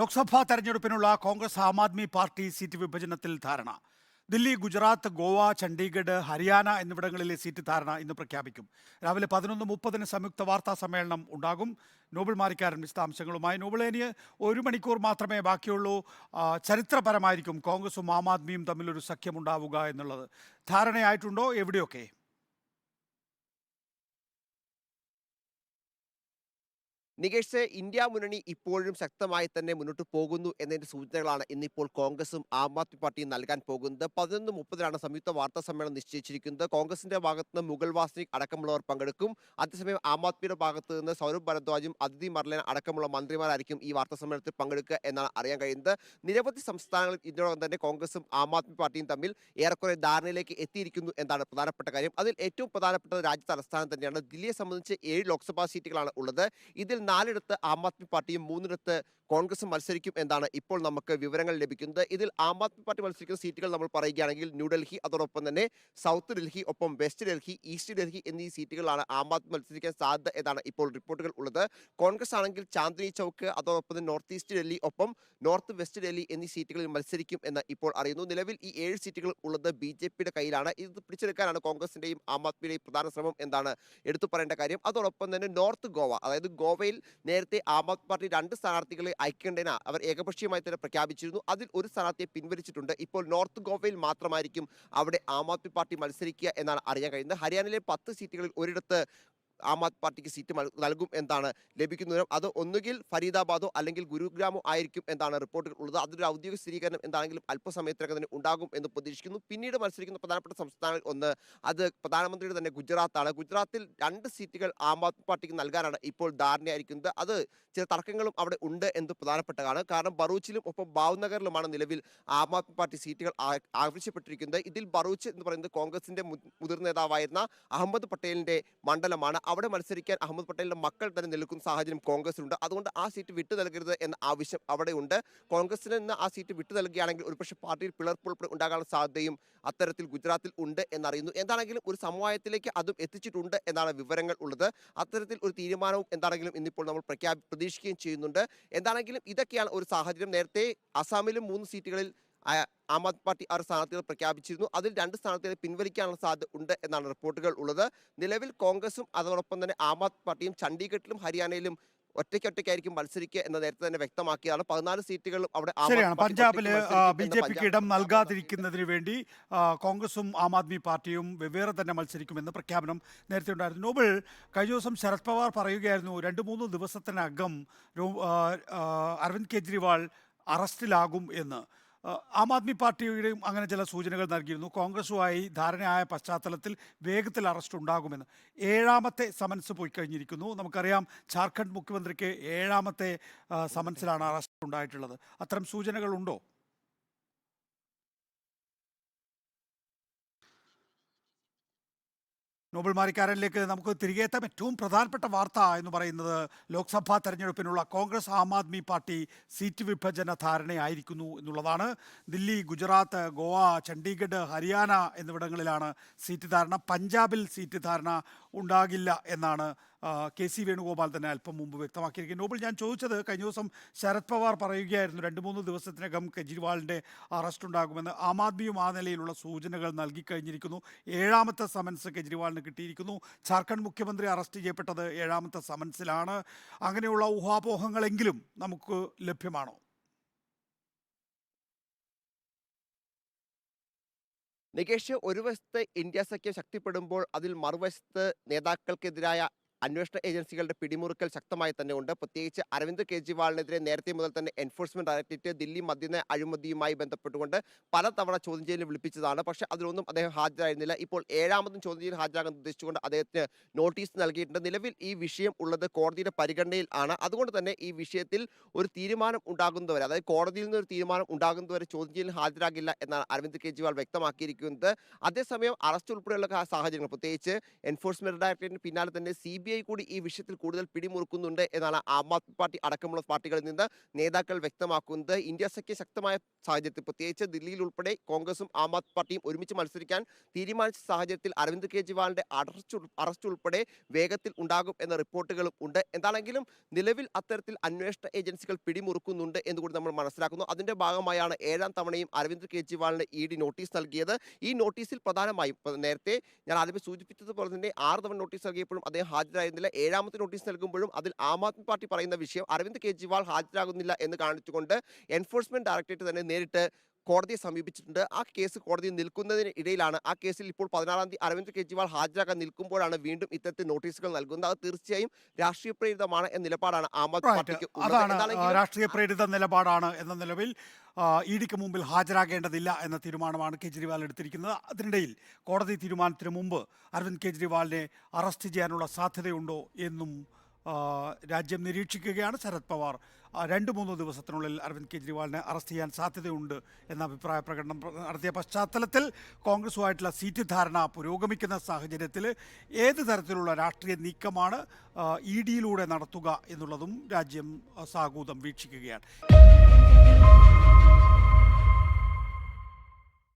ലോക്സഭാ തെരഞ്ഞെടുപ്പിനുള്ള Congress Aam Aadmi party seat വിഭജനത്തിൽ ധാരണ. ദില്ലി ഗുജറാത്ത് ഗോവ ചണ്ഡീഗഡ് ഹരിയാന എന്നിവിടങ്ങളിലെ സീറ്റ് ധാരണ ഇന്ന് പ്രഖ്യാപിക്കും. രാവിലെ പതിനൊന്ന് മുപ്പതിന് സംയുക്ത വാർത്താ സമ്മേളനം ഉണ്ടാകും. നോബിൾ മാരിക്കാരൻ വിശദാംശങ്ങളുമായി. നോബിളേനിയ് ഒരു മണിക്കൂർ മാത്രമേ ബാക്കിയുള്ളൂ. ചരിത്രപരമായിരിക്കും കോൺഗ്രസും ആം ആദ്മിയും തമ്മിലൊരു സഖ്യമുണ്ടാവുക എന്നുള്ളത്. ധാരണയായിട്ടുണ്ടോ? എവിടെയൊക്കെ? നികേഷ് ഇന്ത്യ മുന്നണി ഇപ്പോഴും ശക്തമായി തന്നെ മുന്നോട്ട് പോകുന്നു എന്നതിന്റെ സൂചനകളാണ് ഇന്നിപ്പോൾ കോൺഗ്രസും ആം ആദ്മി പാർട്ടിയും നൽകാൻ പോകുന്നത്. പതിനൊന്ന് മുപ്പതിനാണ് സംയുക്ത വാർത്താ സമ്മേളനം നിശ്ചയിച്ചിരിക്കുന്നത്. കോൺഗ്രസിന്റെ ഭാഗത്ത് നിന്ന് മുഗൾ വാസ്നിക് അടക്കമുള്ളവർ പങ്കെടുക്കും. അതേസമയം ആം ആദ്മിയുടെ ഭാഗത്ത് നിന്ന് സൗരഭ് ഭരദ്വാജും അതിഥി മർലൻ അടക്കമുള്ള മന്ത്രിമാരായിരിക്കും ഈ വാർത്താ സമ്മേളനത്തിൽ പങ്കെടുക്കുക എന്നാണ് അറിയാൻ കഴിയുന്നത്. നിരവധി സംസ്ഥാനങ്ങളിൽ ഇതിനോടകം തന്നെ കോൺഗ്രസും ആം ആദ്മി പാർട്ടിയും തമ്മിൽ ഏറെക്കുറെ ധാരണയിലേക്ക് എത്തിയിരിക്കുന്നു എന്നാണ് പ്രധാനപ്പെട്ട കാര്യം. അതിൽ ഏറ്റവും പ്രധാനപ്പെട്ടത് രാജ്യ തലസ്ഥാനം തന്നെയാണ്. ദില്ലിയെ സംബന്ധിച്ച് ഏഴ് ലോക്സഭാ സീറ്റുകളാണ് ഉള്ളത്. ഇതിൽ നാലിടത്ത് ആം ആദ്മി പാർട്ടിയും മൂന്നിടത്ത് കോൺഗ്രസും മത്സരിക്കും എന്നാണ് ഇപ്പോൾ നമുക്ക് വിവരങ്ങൾ ലഭിക്കുന്നത്. ഇതിൽ ആം ആദ്മി പാർട്ടി മത്സരിക്കുന്ന സീറ്റുകൾ നമ്മൾ പറയുകയാണെങ്കിൽ ന്യൂഡൽഹി അതോടൊപ്പം തന്നെ സൗത്ത് ഡൽഹി ഒപ്പം വെസ്റ്റ് ഡൽഹി ഈസ്റ്റ് ഡൽഹി എന്നീ സീറ്റുകളാണ് ആം ആദ്മി മത്സരിക്കാൻ സാധ്യത എന്നാണ് ഇപ്പോൾ റിപ്പോർട്ടുകൾ ഉള്ളത്. കോൺഗ്രസ് ആണെങ്കിൽ ചാന്ദിനി ചൗക്ക് അതോടൊപ്പം തന്നെ നോർത്ത് ഈസ്റ്റ് ഡൽഹി ഒപ്പം നോർത്ത് വെസ്റ്റ് ഡൽഹി എന്നീ സീറ്റുകളിൽ മത്സരിക്കും എന്ന് ഇപ്പോൾ അറിയുന്നു. നിലവിൽ ഈ ഏഴ് സീറ്റുകൾ ഉള്ളത് ബി ജെ പിയുടെ കയ്യിലാണ്. ഇത് പിടിച്ചെടുക്കാനാണ് കോൺഗ്രസിന്റെയും ആം ആദ്മിയുടെയും പ്രധാന ശ്രമം എന്താണ് എടുത്തു പറയേണ്ട കാര്യം. അതോടൊപ്പം തന്നെ നോർത്ത് ഗോവ അതായത് ഗോവയിൽ നേരത്തെ ആം ആദ്മി പാർട്ടി രണ്ട് സ്ഥാനാർത്ഥികളെ അയക്കേണ്ടതിന് അവർ ഏകപക്ഷീയമായി തന്നെ പ്രഖ്യാപിച്ചിരുന്നു. അതിൽ ഒരു സ്ഥാനാർത്ഥിയെ പിൻവലിച്ചിട്ടുണ്ട്. ഇപ്പോൾ നോർത്ത് ഗോവയിൽ മാത്രമായിരിക്കും അവിടെ ആം ആദ്മി പാർട്ടി മത്സരിക്കുക എന്നാണ് അറിയാൻ കഴിയുന്നത്. ഹരിയാനയിലെ പത്ത് സീറ്റുകളിൽ ഒരിടത്ത് ആം ആദ്മി പാർട്ടിക്ക് സീറ്റ് നൽകും എന്നാണ് ലഭിക്കുന്നത് അത് ഒന്നുകിൽ ഫരീദാബാദോ അല്ലെങ്കിൽ ഗുരുഗ്രാമോ ആയിരിക്കും എന്നാണ് റിപ്പോർട്ടുകൾ ഉള്ളത്. അതിന്റെ ഔദ്യോഗിക സ്ഥിരീകരണം എന്താണെങ്കിലും അല്പസമയത്തിനകം തന്നെ ഉണ്ടാകും എന്ന് പ്രതീക്ഷിക്കുന്നു. പിന്നീട് മത്സരിക്കുന്ന പ്രധാനപ്പെട്ട സംസ്ഥാനങ്ങളിൽ ഒന്ന് അത് പ്രധാനമന്ത്രിയുടെ തന്നെ ഗുജറാത്താണ്. ഗുജറാത്തിൽ രണ്ട് സീറ്റുകൾ ആം ആദ്മി പാർട്ടിക്ക് നൽകാനാണ് ഇപ്പോൾ ധാരണയായിരിക്കുന്നത്. അത് ചില തർക്കങ്ങളും അവിടെ ഉണ്ട് എന്ന് പ്രധാനപ്പെട്ടതാണ്. കാരണം ബറൂച്ചിലും ഒപ്പം ഭാവ്നഗറിലുമാണ് നിലവിൽ ആം ആദ്മി പാർട്ടി സീറ്റുകൾ ആവശ്യപ്പെട്ടിരിക്കുന്നത്. ഇതിൽ ബറൂച്ച് എന്ന് പറയുന്നത് കോൺഗ്രസിന്റെ മുതിർന്ന നേതാവായിരുന്ന അഹമ്മദ് പട്ടേലിന്റെ മണ്ഡലമാണ്. അവിടെ മത്സരിക്കാൻ അഹമ്മദ് പട്ടേലിന്റെ മക്കൾ തന്നെ നിൽക്കുന്ന സാഹചര്യം കോൺഗ്രസിലുണ്ട് അതുകൊണ്ട് ആ സീറ്റ് വിട്ടു നൽകരുത് എന്ന ആവശ്യം അവിടെ ഉണ്ട് കോൺഗ്രസിന് നിന്ന് ആ സീറ്റ് വിട്ടു നൽകുകയാണെങ്കിൽ ഒരുപക്ഷെ പാർട്ടിയിൽ പിളർപ്പ് ഉണ്ടാകാനുള്ള സാധ്യതയും അത്തരത്തിൽ ഗുജറാത്തിൽ ഉണ്ട് എന്നറിയുന്നു. എന്താണെങ്കിലും ഒരു സമവായത്തിലേക്ക് അതും എത്തിച്ചിട്ടുണ്ട് എന്നാണ് വിവരങ്ങൾ ഉള്ളത്. അത്തരത്തിൽ ഒരു തീരുമാനവും എന്താണെങ്കിലും ഇന്നിപ്പോൾ നമ്മൾ പ്രഖ്യാപി പ്രതീക്ഷിക്കുകയും ചെയ്യുന്നുണ്ട്. എന്താണെങ്കിലും ഇതൊക്കെയാണ് ഒരു സാഹചര്യം. നേരത്തെ അസാമിലും മൂന്ന് സീറ്റുകളിൽ ആ, ആദ്മി പാർട്ടി ആറ് സ്ഥാനാർത്ഥികൾ പ്രഖ്യാപിച്ചിരുന്നു. അതിൽ രണ്ട് സ്ഥാനാർത്ഥികളെ പിൻവലിക്കാനുള്ള സാധ്യത ഉണ്ട് എന്നാണ് റിപ്പോർട്ടുകൾ ഉള്ളത്. നിലവിൽ കോൺഗ്രസും അതോടൊപ്പം തന്നെ ആം ആദ്മി പാർട്ടിയും ചണ്ഡീഗഡിലും ഹരിയാനയിലും ഒറ്റയ്ക്കൊറ്റയ്ക്കായിരിക്കും മത്സരിക്കുക എന്ന് നേരത്തെ തന്നെ വ്യക്തമാക്കിയതാണ്. പതിനാല് സീറ്റുകളും അവിടെ പഞ്ചാബിൽ ശരിയാണ്. പഞ്ചാബിൽ ബി ജെ പിക്ക് ഇടം നൽകാതിരിക്കുന്നതിന് വേണ്ടി കോൺഗ്രസും ആം ആദ്മി പാർട്ടിയും വെവ്വേറെ തന്നെ മത്സരിക്കുമെന്ന് പ്രഖ്യാപനം നേരത്തെ ഉണ്ടായിരുന്നു. നോബിൾ കഴിഞ്ഞ ദിവസം ശരത് പവാർ പറയുകയായിരുന്നു രണ്ട് മൂന്ന് ദിവസത്തിനകം അരവിന്ദ് കെജ്രിവാൾ അറസ്റ്റിലാകും എന്ന്. ആ, ആദ്മി പാർട്ടിയുടെയും അങ്ങനെ ചില സൂചനകൾ നൽകിയിരുന്നു. കോൺഗ്രസുമായി ധാരണയായ പശ്ചാത്തലത്തിൽ വേഗത്തിൽ അറസ്റ്റ് ഉണ്ടാകുമെന്ന്. ഏഴാമത്തെ സമൻസ് പോയി കഴിഞ്ഞിരിക്കുന്നു. നമുക്കറിയാം ജാർഖണ്ഡ് മുഖ്യമന്ത്രിക്ക് ഏഴാമത്തെ സമൻസിലാണ് അറസ്റ്റ് ഉണ്ടായിട്ടുള്ളത്. അത്തരം സൂചനകൾ നോബൽ മാരിക്കാരനിലേക്ക് നമുക്ക് തിരികെ എത്താം. ഏറ്റവും പ്രധാനപ്പെട്ട വാർത്ത എന്ന് പറയുന്നത് ലോക്സഭാ തെരഞ്ഞെടുപ്പിനുള്ള കോൺഗ്രസ് ആം ആദ്മി പാർട്ടി സീറ്റ് വിഭജന ധാരണയായിരിക്കുന്നു എന്നുള്ളതാണ്. ദില്ലി ഗുജറാത്ത് ഗോവ ചണ്ഡീഗഡ് ഹരിയാന എന്നിവിടങ്ങളിലാണ് സീറ്റ് ധാരണ. പഞ്ചാബിൽ സീറ്റ് ധാരണ ഉണ്ടാകില്ല എന്നാണ് കെ സി വേണുഗോപാൽ തന്നെ അല്പം മുമ്പ് വ്യക്തമാക്കിയിരിക്കുന്നു. നോബിൾ ഞാൻ ചോദിച്ചത് കഴിഞ്ഞ ദിവസം ശരത് പവാർ പറയുകയായിരുന്നു രണ്ട് മൂന്ന് ദിവസത്തിനകം കെജ്രിവാളിന്റെ അറസ്റ്റ് ഉണ്ടാകുമെന്ന്. ആം ആദ്മിയും ആ നിലയിലുള്ള സൂചനകൾ നൽകിക്കഴിഞ്ഞിരിക്കുന്നു. ഏഴാമത്തെ സമൻസ് കെജ്രിവാളിന് കിട്ടിയിരിക്കുന്നു. ജാർഖണ്ഡ് മുഖ്യമന്ത്രി അറസ്റ്റ് ചെയ്യപ്പെട്ടത് ഏഴാമത്തെ സമൻസിലാണ് അങ്ങനെയുള്ള ഊഹാപോഹങ്ങളെങ്കിലും നമുക്ക് ലഭ്യമാണോ? നികേഷ് ഒരു വശത്ത് ഇന്ത്യ സഖ്യം ശക്തിപ്പെടുമ്പോൾ അതിൽ മറുവശത്ത് നേതാക്കൾക്കെതിരായ അന്വേഷണ ഏജൻസികളുടെ പിടിമുറുക്കൽ ശക്തമായി തന്നെ ഉണ്ട്. പ്രത്യേകിച്ച് അരവിന്ദ് കെജ്രിവാളിനെതിരെ നേരത്തെ മുതൽ തന്നെ എൻഫോഴ്സ്മെന്റ് ഡയറക്ടറേറ്റ് ദില്ലി മദ്യന അഴിമതിയുമായി ബന്ധപ്പെട്ടുകൊണ്ട് പലതവണ ചോദ്യം ചെയ്യലിൽ വിളിപ്പിച്ചതാണ്. പക്ഷെ അതിലൊന്നും അദ്ദേഹം ഹാജരായിരുന്നില്ല. ഇപ്പോൾ ഏഴാമതും ചോദ്യം ചെയ്യൽ ഹാജരാകാൻ ഉദ്ദേശിച്ചുകൊണ്ട് അദ്ദേഹത്തിന് നോട്ടീസ് നൽകിയിട്ടുണ്ട്. നിലവിൽ ഈ വിഷയം ഉള്ളത് കോടതിയുടെ പരിഗണനയിൽ ആണ്. അതുകൊണ്ട് തന്നെ ഈ വിഷയത്തിൽ ഒരു തീരുമാനം ഉണ്ടാകുന്നതുവരെ അതായത് കോടതിയിൽ നിന്ന് ഒരു തീരുമാനം ഉണ്ടാകുന്നതുവരെ ചോദ്യം ചെയ്യലിൽ ഹാജരാകില്ല എന്നാണ് അരവിന്ദ് കെജ്രിവാൾ വ്യക്തമാക്കിയിരിക്കുന്നത്. അതേസമയം അറസ്റ്റ് ഉൾപ്പെടെയുള്ള സാഹചര്യങ്ങൾ പ്രത്യേകിച്ച് എൻഫോഴ്സ്മെന്റ് ഡയറക്ടറേറ്റിന് പിന്നാലെ തന്നെ സി ബി ഐ കൂടി ഈ വിഷയത്തിൽ കൂടുതൽ പിടിമുറുക്കുന്നുണ്ട് എന്നാണ് ആം ആദ്മി പാർട്ടി അടക്കമുള്ള പാർട്ടികളിൽ നിന്ന് നേതാക്കൾ വ്യക്തമാക്കുന്നത്. ഇന്ത്യ സഖ്യ ശക്തമായ സാഹചര്യത്തിൽ പ്രത്യേകിച്ച് ദില്ലിയിൽ ഉൾപ്പെടെ കോൺഗ്രസും ആം ആദ്മി പാർട്ടിയും ഒരുമിച്ച് മത്സരിക്കാൻ തീരുമാനിച്ച സാഹചര്യത്തിൽ അരവിന്ദ് കെജ്രിവാളിന്റെ അറസ്റ്റ് അറസ്റ്റ് ഉൾപ്പെടെ വേഗത്തിൽ ഉണ്ടാകും എന്ന റിപ്പോർട്ടുകളും ഉണ്ട്. എന്താണെങ്കിലും നിലവിൽ അത്തരത്തിൽ അന്വേഷണ ഏജൻസികൾ പിടിമുറുക്കുന്നുണ്ട് എന്ന് കൂടി നമ്മൾ മനസ്സിലാക്കുന്നു. അതിന്റെ ഭാഗമായാണ് ഏഴാം തവണയും അരവിന്ദ് കെജ്രിവാളിന് ഇ ഡി നോട്ടീസ് നൽകിയത്. ഈ നോട്ടീസിൽ പ്രധാനമായും നേരത്തെ ഞാൻ ആദ്യമേ സൂചിപ്പിച്ചതുപോലെ തന്നെ ആറ് തവണ നോട്ടീസ് നൽകിയപ്പോഴും അദ്ദേഹം ഹാജരായിരുന്നില്ല ഏഴാമത്തെ നോട്ടീസ് നൽകുമ്പോഴും അതിൽ ആം ആദ്മി പാർട്ടി പറയുന്ന വിഷയം അരവിന്ദ് കെജ്രിവാൾ ഹാജരാകുന്നില്ല എന്ന് കാണിച്ചുകൊണ്ട് എൻഫോഴ്സ്മെന്റ് ഡയറക്ടറേറ്റ് തന്നെ നേരിട്ട് കോടതിയെ സമീപിച്ചിട്ടുണ്ട്. ആ കേസ് കോടതി നിൽക്കുന്നതിന് ഇടയിലാണ്. ആ കേസിൽ ഇപ്പോൾ പതിനാറാം തീയതി അരവിന്ദ് കെജ്രിവാൾ ഹാജരാക്കാൻ നിൽക്കുമ്പോഴാണ് വീണ്ടും ഇത്തരത്തിൽ നോട്ടീസുകൾ നൽകുന്നത്. അത് തീർച്ചയായും രാഷ്ട്രീയ പ്രേരിതമാണ് എന്ന നിലപാടാണ് ആം ആദ്മി പാർട്ടിക്ക്. അതാണ് രാഷ്ട്രീയ പ്രേരിത നിലപാടാണ് എന്ന നിലവിൽ ഇ ഡിക്ക് മുമ്പിൽ ഹാജരാകേണ്ടതില്ല എന്ന തീരുമാനമാണ് കെജ്രിവാൾ എടുത്തിരിക്കുന്നത്. അതിനിടയിൽ കോടതി തീരുമാനത്തിന് മുമ്പ് അരവിന്ദ് കെജ്രിവാളിനെ അറസ്റ്റ് ചെയ്യാനുള്ള സാധ്യതയുണ്ടോ എന്നും രാജ്യം നിരീക്ഷിക്കുകയാണ് ശരത് പവാർ. രണ്ട് മൂന്ന് ദിവസത്തിനുള്ളിൽ അരവിന്ദ് കെജ്രിവാളിനെ അറസ്റ്റ് ചെയ്യാൻ സാധ്യതയുണ്ട് എന്ന അഭിപ്രായ പ്രകടനം നടത്തിയ പശ്ചാത്തലത്തിൽ കോൺഗ്രസുമായിട്ടുള്ള സീറ്റ് ധാരണ പുരോഗമിക്കുന്ന സാഹചര്യത്തിൽ ഏത് തരത്തിലുള്ള രാഷ്ട്രീയ നീക്കമാണ് ഇ ഡിയിലൂടെ നടത്തുക എന്നുള്ളതും രാജ്യം സാഗൂതം വീക്ഷിക്കുകയാണ്.